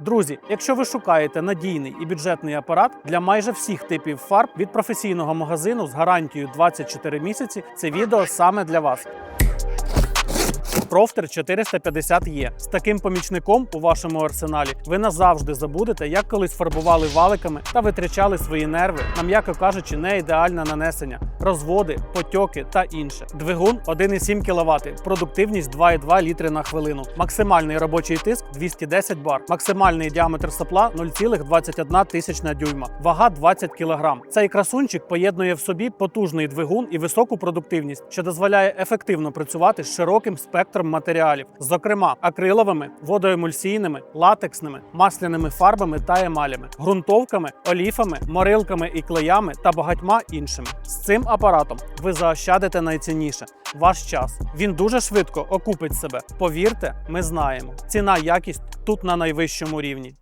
Друзі, якщо ви шукаєте надійний і бюджетний апарат для майже всіх типів фарб від професійного магазину з гарантією 24 місяці, це відео саме для вас. Профтер 450 є. З таким помічником у вашому арсеналі ви назавжди забудете, як колись фарбували валиками та витрачали свої нерви на, м'яко кажучи, не ідеальне нанесення, розводи, потьоки та інше. Двигун 1,7 кВт, продуктивність 2,2 літри на хвилину, максимальний робочий тиск 210 бар, максимальний діаметр сопла 0,21 тисячна дюйма, вага 20 кг. Цей красунчик поєднує в собі потужний двигун і високу продуктивність, що дозволяє ефективно працювати з широким спектром матеріалів, зокрема акриловими, водоемульсійними, латексними, масляними фарбами та емалями, ґрунтовками, оліфами, морилками і клеями та багатьма іншими. З цим апаратом ви заощадите найцінніше ваш час. Він дуже швидко окупить себе. Повірте, ми знаємо. Ціна якість тут на найвищому рівні.